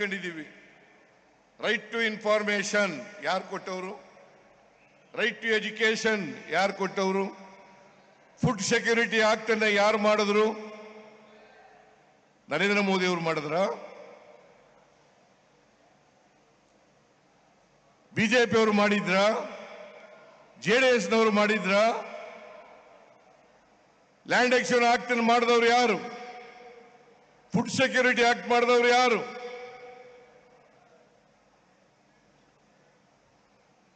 ಕಂಡಿದ್ದೀವಿ. Right to information ಯಾರು ಕೊಟ್ಟವರು? Right to education ಯಾರು ಕೊಟ್ಟವರು? ಫುಡ್ ಸೆಕ್ಯೂರಿಟಿ ಆಕ್ಟ್ ಅನ್ನ ಯಾರು ಮಾಡಿದ್ರು? ನರೇಂದ್ರ ಮೋದಿ ಅವರು ಮಾಡಿದ್ರ? ಬಿಜೆಪಿ ಅವರು ಮಾಡಿದ್ರ? ಜೆ ಡಿ ಎಸ್ನವರು ಮಾಡಿದ್ರ? ಲ್ಯಾಂಡ್ ಎಕ್ಷನ್ ಆಕ್ಟ್ ಮಾಡಿದವರು ಯಾರು? ಫುಡ್ ಸೆಕ್ಯೂರಿಟಿ ಆಕ್ಟ್ ಮಾಡಿದವರು ಯಾರು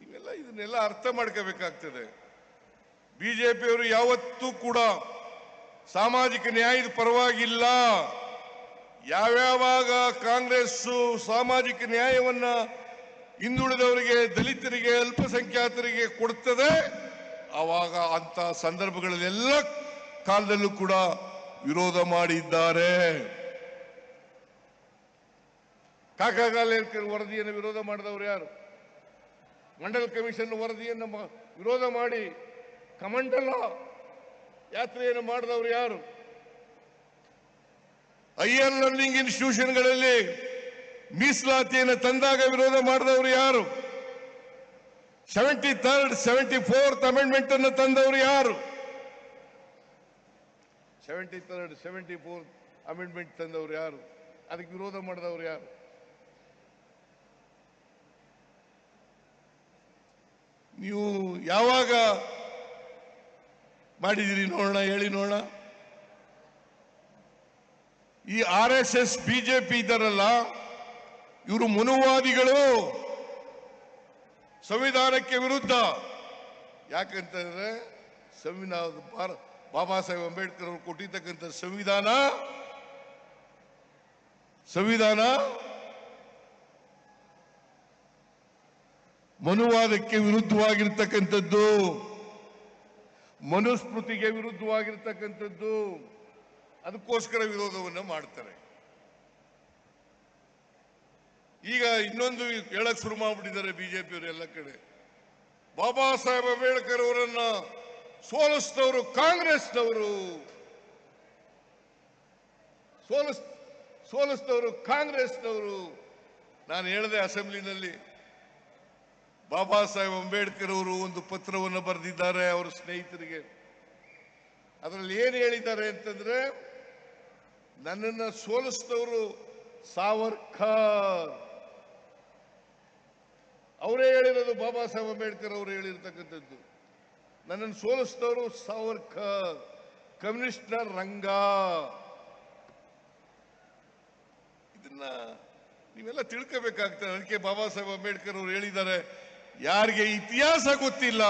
ಇವೆಲ್ಲ ಇದನ್ನೆಲ್ಲ ಅರ್ಥ ಮಾಡ್ಕೋಬೇಕಾಗ್ತದೆ. ಬಿಜೆಪಿಯವರು ಯಾವತ್ತೂ ಕೂಡ ಸಾಮಾಜಿಕ ನ್ಯಾಯದ ಪರವಾಗಿಲ್ಲ. ಯಾವ್ಯಾವಾಗ ಕಾಂಗ್ರೆಸ್ ಸಾಮಾಜಿಕ ನ್ಯಾಯವನ್ನ ಹಿಂದುಳಿದವರಿಗೆ, ದಲಿತರಿಗೆ, ಅಲ್ಪಸಂಖ್ಯಾತರಿಗೆ ಕೊಡ್ತದೆ, ಆವಾಗ ಅಂತ ಸಂದರ್ಭಗಳಲ್ಲೆಲ್ಲ ಕಾಲದಲ್ಲೂ ಕೂಡ ವಿರೋಧ ಮಾಡಿದ್ದಾರೆ. ಕಾಕಾಗಾಲೇಕರ್ ವರದಿಯನ್ನು ವಿರೋಧ ಮಾಡಿದವರು ಯಾರು? ಮಂಡಲ್ ಕಮಿಷನ್ ವರದಿಯನ್ನು ವಿರೋಧ ಮಾಡಿ ಕಮಂಡಲ ಯಾತ್ರೆಯನ್ನು ಮಾಡಿದವರು ಯಾರು? ಹೈಯರ್ ಲರ್ನಿಂಗ್ ಇನ್ಸ್ಟಿಟ್ಯೂಷನ್ಗಳಲ್ಲಿ ಮೀಸಲಾತಿಯನ್ನು ತಂದಾಗ ವಿರೋಧ ಮಾಡಿದವರು ಯಾರು? Seventy third, seventy fourth amendment ಅನ್ನು ತಂದವರು ಯಾರು? Seventy third, seventy fourth amendment ತಂದವರು ಯಾರು? ಅದಕ್ಕೆ ವಿರೋಧ ಮಾಡಿದವರು ಯಾರು? ನೀವು ಯಾವಾಗ ಮಾಡಿದಿರಿ ನೋಡೋಣ, ಹೇಳಿ ನೋಡೋಣ. ಈ ಆರ್ ಎಸ್ ಎಸ್ ಬಿಜೆಪಿ ಇದ್ದಾರಲ್ಲ, ಇವರು ಮನುವಾದಿಗಳು. ಸಂವಿಧಾನಕ್ಕೆ ವಿರುದ್ಧ. ಯಾಕಂತಂದ್ರೆ ಸಂವಿಧಾನ ಭಾರ- ಬಾಬಾ ಸಾಹೇಬ್ ಅಂಬೇಡ್ಕರ್ ಅವರು ಕೊಟ್ಟಿರ್ತಕ್ಕಂಥ ಸಂವಿಧಾನ ಸಂವಿಧಾನ ಮನುವಾದಕ್ಕೆ ವಿರುದ್ಧವಾಗಿರ್ತಕ್ಕಂಥದ್ದು, ಮನುಸ್ಮೃತಿಗೆ ವಿರುದ್ಧವಾಗಿರ್ತಕ್ಕಂಥದ್ದು, ಅದಕ್ಕೋಸ್ಕರ ವಿರೋಧವನ್ನು ಮಾಡ್ತಾರೆ. ಈಗ ಇನ್ನೊಂದು ಹೇಳಕ್ ಶುರು ಮಾಡ್ಬಿಟ್ಟಿದ್ದಾರೆ ಬಿಜೆಪಿಯವರು ಎಲ್ಲ ಕಡೆ. ಬಾಬಾ ಸಾಹೇಬ್ ಅಂಬೇಡ್ಕರ್ ಅವರನ್ನ ಸೋಲಿಸಿದವರು ಕಾಂಗ್ರೆಸ್ನವರು. ಸೋಲಿಸ್, ಸೋಲಿಸಿದವರು ಕಾಂಗ್ರೆಸ್ನವರು. ನಾನು ಹೇಳಿದೆ ಅಸೆಂಬ್ಲಿನಲ್ಲಿ ಬಾಬಾ ಸಾಹೇಬ್ ಅಂಬೇಡ್ಕರ್ ಅವರು ಒಂದು ಪತ್ರವನ್ನು ಬರೆದಿದ್ದಾರೆ ಅವರ ಸ್ನೇಹಿತರಿಗೆ. ಅದರಲ್ಲಿ ಏನು ಹೇಳಿದ್ದಾರೆ ಅಂತಂದ್ರೆ, ನನ್ನನ್ನು ಸೋಲಿಸಿದವರು ಸಾವರ್ಕರ್ ಅವರೇ ಹೇಳಿರೋದು ಬಾಬಾ ಸಾಹೇಬ್ ಅಂಬೇಡ್ಕರ್ ಅವರು ಹೇಳಿರ್ತಕ್ಕಂಥದ್ದು. ನನ್ನನ್ನು ಸೋಲಿಸಿದವರು ಸಾವರ್ಕರ್ ಕಮ್ಯುನಿಸ್ಟ್ನ ರಂಗ. ಇದನ್ನ ನೀವೆಲ್ಲ ತಿಳ್ಕೋಬೇಕಾಗ್ತದೆ. ಅದಕ್ಕೆ ಬಾಬಾ ಸಾಹೇಬ್ ಅಂಬೇಡ್ಕರ್ ಅವರು ಹೇಳಿದ್ದಾರೆ. ಯಾರಿಗೆ ಇತಿಹಾಸ ಗೊತ್ತಿಲ್ಲ,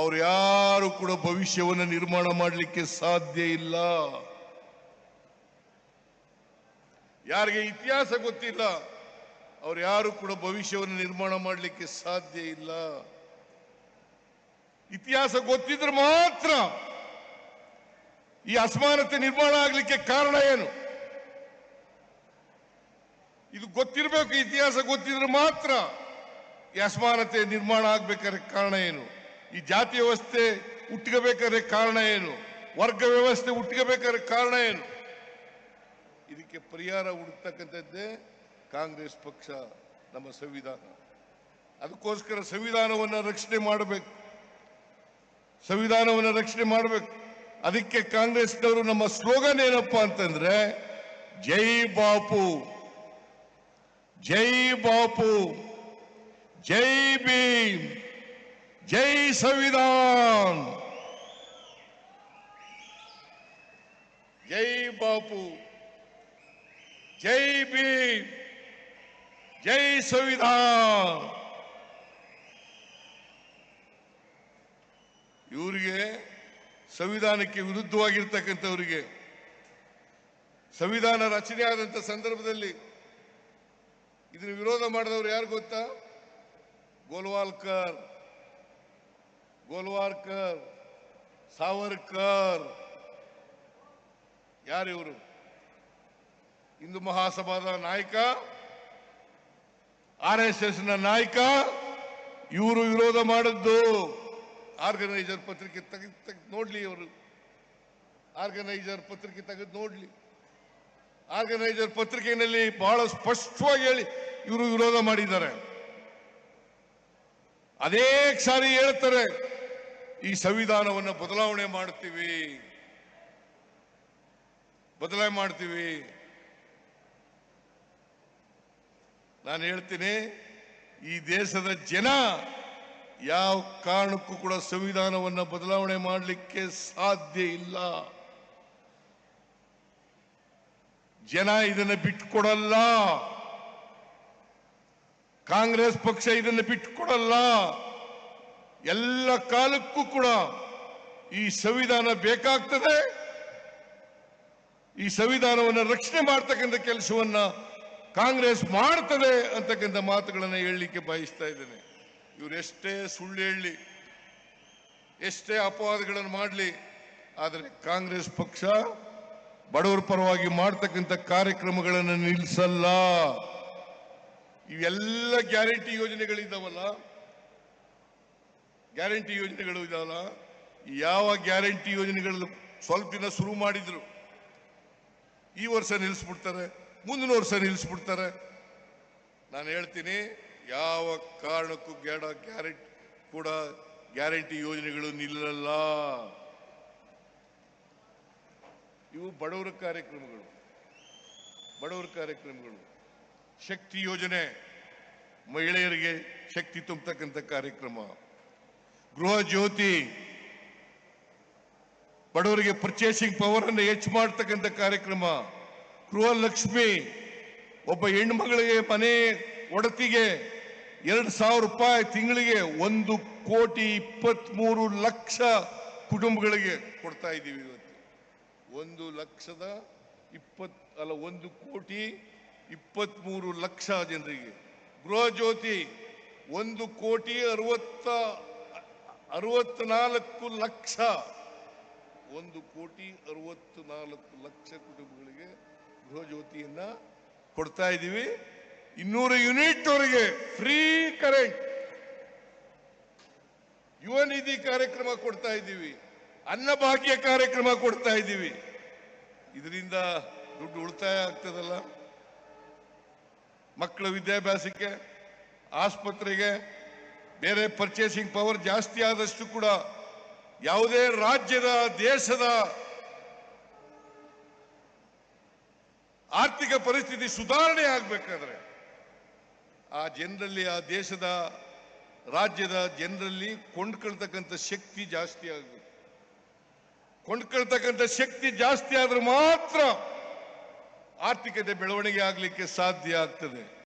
ಅವ್ರು ಯಾರು ಕೂಡ ಭವಿಷ್ಯವನ್ನು ನಿರ್ಮಾಣ ಮಾಡಲಿಕ್ಕೆ ಸಾಧ್ಯ ಇಲ್ಲ. ಯಾರಿಗೆ ಇತಿಹಾಸ ಗೊತ್ತಿಲ್ಲ, ಅವ್ರು ಯಾರು ಕೂಡ ಭವಿಷ್ಯವನ್ನು ನಿರ್ಮಾಣ ಮಾಡಲಿಕ್ಕೆ ಸಾಧ್ಯ ಇಲ್ಲ. ಇತಿಹಾಸ ಗೊತ್ತಿದ್ರೆ ಮಾತ್ರ ಈ ಅಸಮಾನತೆ ನಿರ್ಮಾಣ ಆಗಲಿಕ್ಕೆ ಕಾರಣ ಏನು? ಇದು ಗೊತ್ತಿರಬೇಕು, ಇತಿಹಾಸ ಗೊತ್ತಿದ್ರೆ ಮಾತ್ರ. ಈ ಅಸಮಾನತೆ ನಿರ್ಮಾಣ ಆಗ್ಬೇಕಾದ್ರೆ ಕಾರಣ ಏನು? ಈ ಜಾತಿ ವ್ಯವಸ್ಥೆ ಹುಟ್ಟಿಗಬೇಕಾದ್ರೆ ಕಾರಣ ಏನು? ವರ್ಗ ವ್ಯವಸ್ಥೆ ಹುಟ್ಟಿಗಬೇಕಾದ್ರೆ ಕಾರಣ ಏನು? ಇದಕ್ಕೆ ಪರಿಹಾರ ಹುಡುಕ್ತಕ್ಕಂಥದ್ದೇ ಕಾಂಗ್ರೆಸ್ ಪಕ್ಷ, ನಮ್ಮ ಸಂವಿಧಾನ. ಅದಕ್ಕೋಸ್ಕರ ಸಂವಿಧಾನವನ್ನು ರಕ್ಷಣೆ ಮಾಡಬೇಕು. ಸಂವಿಧಾನವನ್ನು ರಕ್ಷಣೆ ಮಾಡಬೇಕು. ಅದಕ್ಕೆ ಕಾಂಗ್ರೆಸ್ನವರು ನಮ್ಮ ಸ್ಲೋಗನ್ ಏನಪ್ಪ ಅಂತಂದ್ರೆ, ಜೈ ಬಾಪು ಜೈ ಬಾಪು. ಜೈ ಭೀಮ್, ಜೈ ಸಂವಿಧಾನ್. ಜೈ ಬಾಪು, ಜೈ ಭೀಮ್, ಜೈ ಸಂವಿಧಾನ್. ಇವರಿಗೆ ಸಂವಿಧಾನಕ್ಕೆ ವಿರುದ್ಧವಾಗಿರ್ತಕ್ಕಂಥವರಿಗೆ ಸಂವಿಧಾನ ರಚನೆ ಆದಂಥ ಸಂದರ್ಭದಲ್ಲಿ ಇದನ್ನು ವಿರೋಧ ಮಾಡಿದವರು ಯಾರು ಗೊತ್ತಾ? ಗೋಲ್ವಾಲ್ಕರ್ ಗೋಲ್ವಾಲ್ಕರ್ ಸಾವರ್ಕರ್ ಯಾರು इवर ಹಿಂದೂ ಮಹಾಸಭಾದ ನಾಯಕ, ಆರ್ ಎಸ್ ಎಸ್ನ ನಾಯಕ, ಇವರು ವಿರೋಧ ಮಾಡಿದ್ದು ಆರ್ಗನೈಸರ್ ಪತ್ರಿಕೆ ತೆಗೆದು ತೆಗೆದು ನೋಡ್ಲಿ ಇವರು. ಆರ್ಗನೈಸರ್ ಪತ್ರಿಕೆ ತೆಗೆದು ನೋಡ್ಲಿ. ಆರ್ಗನೈಸರ್ ಪತ್ರಿಕೆಯಲ್ಲಿ ಬಹಳ ಸ್ಪಷ್ಟವಾಗಿ ಹೇಳಿ ಇವರು ವಿರೋಧ ಮಾಡಿದ್ದಾರೆ. ಅನೇಕ ಸಾರಿ ಹೇಳ್ತಾರೆ, ಈ ಸಂವಿಧಾನವನ್ನು ಬದಲಾವಣೆ ಮಾಡ್ತೀವಿ. ಬದಲಾವಣೆ ಮಾಡ್ತೀವಿ. ನಾನು ಹೇಳ್ತೀನಿ, ಈ ದೇಶದ ಜನ ಯಾವ ಕಾರಣಕ್ಕೂ ಕೂಡ ಸಂವಿಧಾನವನ್ನು ಬದಲಾವಣೆ ಮಾಡಲಿಕ್ಕೆ ಸಾಧ್ಯ ಇಲ್ಲ. ಜನ ಇದನ್ನು ಬಿಟ್ಕೊಡಲ್ಲ ಕಾಂಗ್ರೆಸ್ ಪಕ್ಷ ಇದನ್ನು ಬಿಟ್ಟುಕೊಡಲ್ಲ. ಎಲ್ಲ ಕಾಲಕ್ಕೂ ಕೂಡ ಈ ಸಂವಿಧಾನ ಬೇಕಾಗ್ತದೆ. ಈ ಸಂವಿಧಾನವನ್ನು ರಕ್ಷಣೆ ಮಾಡ್ತಕ್ಕಂಥ ಕೆಲಸವನ್ನ ಕಾಂಗ್ರೆಸ್ ಮಾಡ್ತದೆ ಅಂತಕ್ಕಂಥ ಮಾತುಗಳನ್ನು ಹೇಳಲಿಕ್ಕೆ ಬಯಸ್ತಾ ಇದ್ದೇನೆ. ಇವರು ಎಷ್ಟೇ ಸುಳ್ಳು ಹೇಳಲಿ ಎಷ್ಟೇ ಅಪವಾದಗಳನ್ನು ಮಾಡಲಿ, ಆದರೆ ಕಾಂಗ್ರೆಸ್ ಪಕ್ಷ ಬಡವರ ಪರವಾಗಿ ಮಾಡ್ತಕ್ಕಂಥ ಕಾರ್ಯಕ್ರಮಗಳನ್ನು ನಿಲ್ಲಿಸಲ್ಲ ಇವೆಲ್ಲ ಗ್ಯಾರಂಟಿ ಯೋಜನೆಗಳಿದ್ದಾವಲ್ಲ? ಗ್ಯಾರಂಟಿ ಯೋಜನೆಗಳು ಇದಾವಲ್ಲ? ಯಾವ ಗ್ಯಾರಂಟಿ ಯೋಜನೆಗಳು ಸ್ವಲ್ಪ ದಿನ ಶುರು ಮಾಡಿದ್ರು, ಈ ವರ್ಷ ನಿಲ್ಲಿಸ್ಬಿಡ್ತಾರೆ, ಮುಂದಿನ ವರ್ಷ ನಿಲ್ಲಿಸ್ಬಿಡ್ತಾರೆ. ನಾನು ಹೇಳ್ತೀನಿ, ಯಾವ ಕಾರಣಕ್ಕೂ ಗ್ಯಾಡ ಗ್ಯಾರಂಟಿ, ಕೂಡ ಗ್ಯಾರಂಟಿ ಯೋಜನೆಗಳು ನಿಲ್ಲಲ್ಲ ಇವು ಬಡವರ ಕಾರ್ಯಕ್ರಮಗಳು ಬಡವರ ಕಾರ್ಯಕ್ರಮಗಳು. ಶಕ್ತಿ ಯೋಜನೆ ಮಹಿಳೆಯರಿಗೆ ಶಕ್ತಿ ತುಂಬತಕ್ಕಂಥ ಕಾರ್ಯಕ್ರಮ. ಗೃಹ ಜ್ಯೋತಿ ಬಡವರಿಗೆ ಪರ್ಚೇಸಿಂಗ್ ಪವರ್ ಅನ್ನು ಹೆಚ್ಚು ಮಾಡ್ತಕ್ಕಂಥ ಕಾರ್ಯಕ್ರಮ. ಗೃಹ ಲಕ್ಷ್ಮಿ ಒಬ್ಬ ಹೆಣ್ಮಗಳಿಗೆ ಮನೆ ಒಡತಿಗೆ ಎರಡು ಸಾವಿರ ರೂಪಾಯಿ ತಿಂಗಳಿಗೆ ಒಂದು ಕೋಟಿ ಇಪ್ಪತ್ಮೂರು ಲಕ್ಷ ಕುಟುಂಬಗಳಿಗೆ ಕೊಡ್ತಾ ಇದ್ದೀವಿ ಇವತ್ತು. ಒಂದು ಲಕ್ಷದ ಇಪ್ಪತ್ ಅಲ್ಲ, ಒಂದು ಕೋಟಿ ಇಪ್ಪತ್ಮೂರು ಲಕ್ಷ ಜನರಿಗೆ. ಗೃಹ ಜ್ಯೋತಿ ಒಂದು ಕೋಟಿ ಅರವತ್ತ, ಅರವತ್ನಾಲ್ಕು ಲಕ್ಷ. ಒಂದು ಕೋಟಿ ಅರವತ್ತು ನಾಲ್ಕು ಲಕ್ಷ ಕುಟುಂಬಗಳಿಗೆ ಗೃಹ ಜ್ಯೋತಿಯನ್ನ ಕೊಡ್ತಾ ಇದ್ದೀವಿ. ಇನ್ನೂರು ಯೂನಿಟ್ ಅವರಿಗೆ ಫ್ರೀ ಕರೆಂಟ್. ಯುವ ನಿಧಿ ಕಾರ್ಯಕ್ರಮ ಕೊಡ್ತಾ ಇದ್ದೀವಿ. ಅನ್ನಭಾಗ್ಯ ಕಾರ್ಯಕ್ರಮ ಕೊಡ್ತಾ ಇದ್ದೀವಿ. ಇದರಿಂದ ದುಡ್ಡು ಉಳಿತಾಯ ಆಗ್ತದಲ್ಲ? ಮಕ್ಕಳ ವಿದ್ಯಾಭ್ಯಾಸಕ್ಕೆ, ಆಸ್ಪತ್ರೆಗೆ, ಬೇರೆ ಪರ್ಚೇಸಿಂಗ್ ಪವರ್ ಜಾಸ್ತಿ ಆದಷ್ಟು ಕೂಡ ಯಾವುದೇ ರಾಜ್ಯದ, ದೇಶದ ಆರ್ಥಿಕ ಪರಿಸ್ಥಿತಿ ಸುಧಾರಣೆ ಆಗ್ಬೇಕಾದ್ರೆ ಆ ಜನರಲ್ಲಿ, ಆ ದೇಶದ, ರಾಜ್ಯದ ಜನರಲ್ಲಿ ಕೊಂಡ್ಕೊಳ್ತಕ್ಕಂಥ ಶಕ್ತಿ ಜಾಸ್ತಿ ಆಗಬೇಕು. ಕೊಂಡ್ಕೊಳ್ತಕ್ಕಂಥ ಶಕ್ತಿ ಜಾಸ್ತಿ ಆದ್ರೆ ಮಾತ್ರ ಆರ್ಥಿಕತೆ ಬೆಳವಣಿಗೆ ಆಗಲಿಕ್ಕೆ ಸಾಧ್ಯ ಆಗ್ತದೆ.